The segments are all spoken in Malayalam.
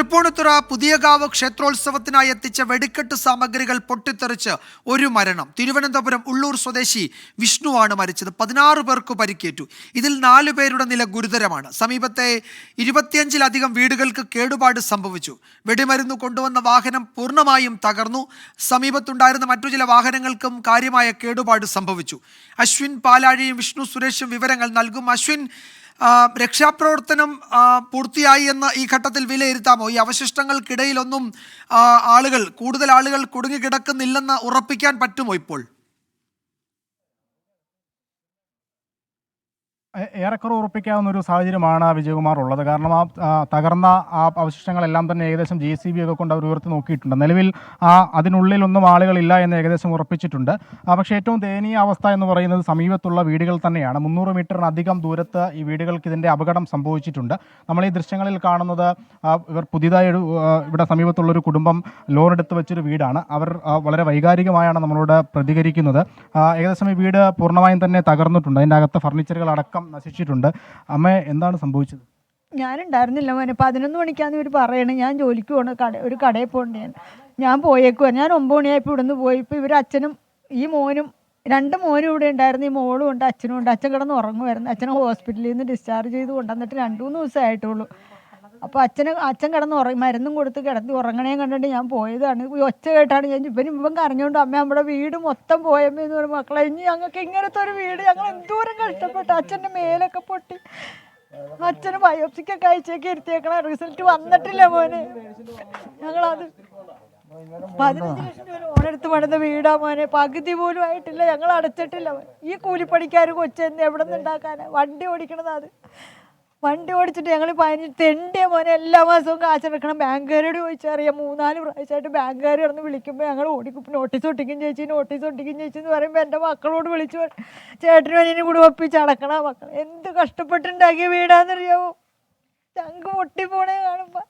തൃപ്പൂണിത്തുറ പുതിയകാവ് ക്ഷേത്രോത്സവത്തിനായി എത്തിച്ച വെടിക്കെട്ട് സാമഗ്രികൾ പൊട്ടിത്തെറിച്ച് ഒരു മരണം. തിരുവനന്തപുരം ഉള്ളൂർ സ്വദേശി വിഷ്ണുവാണ് മരിച്ചത്. പതിനാറ് പേർക്ക് പരിക്കേറ്റു. ഇതിൽ നാലു പേരുടെ നില ഗുരുതരമാണ്. സമീപത്തെ ഇരുപത്തിയഞ്ചിലധികം വീടുകൾക്ക് കേടുപാട് സംഭവിച്ചു. വെടിമരുന്ന് കൊണ്ടുവന്ന വാഹനം പൂർണമായും തകർന്നു. സമീപത്തുണ്ടായിരുന്ന മറ്റു ചില വാഹനങ്ങൾക്കും കാര്യമായ കേടുപാട് സംഭവിച്ചു. അശ്വിൻ പാലാഴിയും വിഷ്ണു സുരേഷും വിവരങ്ങൾ നൽകും. അശ്വിൻ രക്ഷാപ്രവർത്തനം പൂർത്തിയായി എന്ന് ഈ ഘട്ടത്തിൽ വിലയിരുത്താമോ? ഈ അവശിഷ്ടങ്ങൾക്കിടയിലൊന്നും ആളുകൾ കൂടുതൽ ആളുകൾ കുടുങ്ങിക്കിടക്കുന്നില്ലെന്ന് ഉറപ്പിക്കാൻ പറ്റുമോ ഇപ്പോൾ? ഏറെക്കുറെ ഉറപ്പിക്കാവുന്ന ഒരു സാഹചര്യമാണ് വിജയകുമാർ ഉള്ളത്. കാരണം ആ തകർന്ന ആ അവശിഷ്ടങ്ങളെല്ലാം തന്നെ ഏകദേശം ജെ സി ബി ഒക്കെ കൊണ്ട് അവർ ഉയർത്തി നോക്കിയിട്ടുണ്ട്. നിലവിൽ ആ അതിനുള്ളിലൊന്നും ആളുകളില്ല എന്ന് ഏകദേശം ഉറപ്പിച്ചിട്ടുണ്ട്. പക്ഷേ ഏറ്റവും ദയനീയ അവസ്ഥ എന്ന് പറയുന്നത് സമീപത്തുള്ള വീടുകൾ തന്നെയാണ്. മുന്നൂറ് മീറ്ററിനധികം ദൂരത്ത് ഈ വീടുകൾക്ക് ഇതിന്റെ അപകടം സംഭവിച്ചിട്ടുണ്ട്. നമ്മൾ ഈ ദൃശ്യങ്ങളിൽ കാണുന്നത് ഇവർ പുതിയതായി ഒരു, ഇവിടെ സമീപത്തുള്ള ഒരു കുടുംബം ലോൺ എടുത്ത് വെച്ചൊരു വീടാണ്. അവർ വളരെ വൈകാരികമായാണ് നമ്മളോട് പ്രതികരിക്കുന്നത്. ഏകദേശം ഈ വീട് പൂർണമായും തന്നെ തകർന്നിട്ടുണ്ട്. അതിന്റെ അകത്ത് ഫർണിച്ചറുകൾ അടക്കം നശിച്ചിട്ടുണ്ട്. അമ്മ എന്താണ് സംഭവിച്ചത്? ഞാനുണ്ടായിരുന്നില്ല മോനെ. പതിനൊന്ന് മണിക്കാന്ന് ഇവർ പറയണേ. ഞാൻ ജോലിക്ക് പോകണം കട ഒരു കടയിൽ പോകണ്ട ഞാൻ. പോയേക്കുവാ. ഞാൻ ഒമ്പത് മണിയായപ്പോൾ ഇവിടുന്ന് പോയി. ഇപ്പോൾ ഇവർ അച്ഛനും ഈ മോനും രണ്ട് മോനും ഇവിടെ ഉണ്ടായിരുന്നു. ഈ മോളും ഉണ്ട് അച്ഛനും ഉണ്ട്. അച്ഛൻ കിടന്ന് ഉറങ്ങുമായിരുന്നു അച്ഛനെ ഹോസ്പിറ്റലിൽ നിന്ന് ഡിസ്ചാർജ് ചെയ്ത് കൊണ്ടുവന്നിട്ട് രണ്ട് മൂന്ന് ദിവസമേ ആയിട്ടുള്ളൂ അപ്പോൾ അച്ഛന് അച്ഛൻ കിടന്ന് മരുന്നും കൊടുത്ത് കിടത്തി ഉറങ്ങണേ കണ്ടിട്ട് ഞാൻ പോയതാണ്. ഒച്ച കേട്ടാണ് ഞാൻ ഇപ്പം ഇപ്പം കരഞ്ഞുകൊണ്ട് അമ്മ നമ്മുടെ വീട് മൊത്തം പോയമ്മ എന്ന് പറഞ്ഞ മക്കളെ ഇനി ഞങ്ങൾക്ക് ഇങ്ങനത്തെ ഒരു വീട് ഞങ്ങൾ എന്തോരം കഷ്ടപ്പെട്ടു. അച്ഛന്റെ മേലൊക്കെ പൊട്ടി. അച്ഛന് ബയോപ്സിക്കൊക്കെ അയച്ചേക്ക് ഇരുത്തിയേക്കണ റിസൾട്ട് വന്നിട്ടില്ല മോനെ. ഞങ്ങളത് പതിനഞ്ച് ലക്ഷം രൂപ പണിത വീടാ മോനെ. പകുതി പോലും ആയിട്ടില്ല. ഞങ്ങൾ അടച്ചിട്ടില്ല. ഈ കൂലിപ്പണിക്കാർ കൊച്ചെന്ന് എവിടെ നിന്ന് ഉണ്ടാക്കാനാ? വണ്ടി ഓടിക്കണതാ അത്. വണ്ടി ഓടിച്ചിട്ട് ഞങ്ങൾ പതിനഞ്ച് തെണ്ടിയ മോനെ എല്ലാ മാസവും കാശ് കാശെടുക്കണം ബാങ്കുകാരോട് ചോദിച്ചറിയാം മൂന്നാൽ പ്രാവശ്യമായിട്ട് ബാങ്കുകാർ കിടന്ന് വിളിക്കുമ്പോൾ ഞങ്ങൾ ഓടിക്കും. നോട്ടീസ് ഒട്ടിക്കും ചേച്ചി നോട്ടീസ് ഒട്ടിക്കും ചേച്ചി എന്ന് പറയുമ്പോൾ എന്റെ മക്കളോട് വിളിച്ചു ചേട്ടന് അനിയനും കൂടി ഒപ്പിച്ച് അടക്കണം മക്കൾ എന്ത് കഷ്ടപ്പെട്ടുണ്ടാക്കിയ വീടാന്നറിയാവോ? ഞങ്ങൾക്ക് പൊട്ടിപ്പോണേ കാണുമ്പോൾ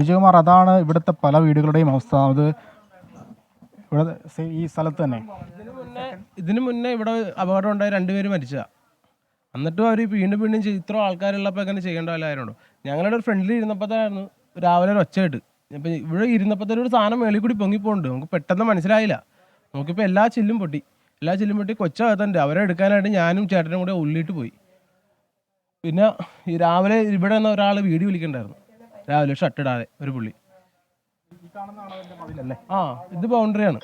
വിജയകുമാർ അതാണ് ഇവിടുത്തെ പല വീടുകളുടെയും അവസ്ഥ. അത് ഇവിടെ ഈ സ്ഥലത്ത് തന്നെ. ഇതിനു മുന്നേ ഇവിടെ അപകടം ഉണ്ടായി. രണ്ടുപേര് മരിച്ചതാ. എന്നിട്ടും അവർ വീണ്ടും വീണ്ടും ഇത്ര ആൾക്കാരുള്ളപ്പോൾ അങ്ങനെ ചെയ്യേണ്ട വല്ലായിരുന്നു ഞങ്ങളുടെ ഒരു ഫ്രണ്ടിൽ ഇരുന്നപ്പോഴത്തായിരുന്നു രാവിലെ ഒരു ഒച്ചയിട്ട് ഇപ്പം ഇവിടെ ഇരുന്നപ്പോഴത്തേനും ഒരു സാധനം മേളിൽ കൂടി പൊങ്ങിപ്പോണ്ട് നമുക്ക് പെട്ടെന്ന് മനസ്സിലായില്ല. നമുക്കിപ്പോൾ എല്ലാ ചില്ലും പൊട്ടി. എല്ലാ ചില്ലും പൊട്ടി കൊച്ചകത്തുണ്ട് അവരെ എടുക്കാനായിട്ട് ഞാനും ചേട്ടനും കൂടെ ഉള്ളിട്ട് പോയി. പിന്നെ ഈ രാവിലെ ഇവിടെ നിന്ന് ഒരാൾ വീഡിയോ വിളിക്കണ്ടായിരുന്നു. രാവിലെ ഷർട്ട് ഇടാതെ ഒരു പുള്ളി. ആ ഇത് ബൗണ്ടറിയാണ്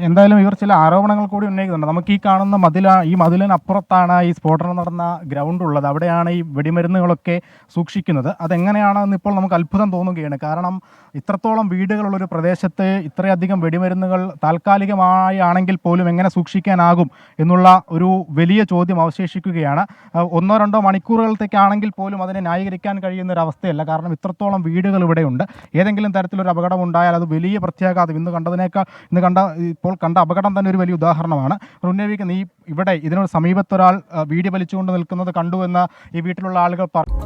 എന്തായാലും ഇവർ ചില ആരോപണങ്ങൾ കൂടി ഉന്നയിക്കുന്നുണ്ട്. നമുക്ക് ഈ കാണുന്ന മതില ഈ മതിലിനപ്പുറത്താണ് ഈ സ്ഫോടനം നടന്ന ഗ്രൗണ്ട് ഉള്ളത്. അവിടെയാണ് ഈ വെടിമരുന്നുകളൊക്കെ സൂക്ഷിക്കുന്നത്. അതെങ്ങനെയാണെന്ന് ഇപ്പോൾ നമുക്ക് അത്ഭുതം തോന്നുകയാണ്. കാരണം ഇത്രത്തോളം വീടുകളുള്ളൊരു പ്രദേശത്ത് ഇത്രയധികം വെടിമരുന്നുകൾ താൽക്കാലികമായി ആണെങ്കിൽ പോലും എങ്ങനെ സൂക്ഷിക്കാനാകും എന്നുള്ള ഒരു വലിയ ചോദ്യം അവശേഷിക്കുകയാണ്. ഒന്നോ രണ്ടോ മണിക്കൂറുകളത്തേക്കാണെങ്കിൽ പോലും അതിനെ ന്യായീകരിക്കാൻ കഴിയുന്ന ഒരു അവസ്ഥയല്ല. കാരണം ഇത്രത്തോളം വീടുകൾ ഇവിടെയുണ്ട്. ഏതെങ്കിലും തരത്തിലൊരു അപകടം ഉണ്ടായാൽ അത് വലിയ പ്രത്യാഘാതം. ഇന്ന് കണ്ടതിനേക്കാൾ ഇന്ന് കണ്ട ഇപ്പോൾ കണ്ട അപകടം തന്നെ ഒരു വലിയ ഉദാഹരണമാണ്. ഉന്നയിക്കുന്ന നീ ഇവിടെ ഇതിനോട് സമീപത്തൊരാൾ വീടി വലിച്ചുകൊണ്ട് നിൽക്കുന്നത് കണ്ടു എന്ന് ഈ വീട്ടിലുള്ള ആളുകൾ പറഞ്ഞു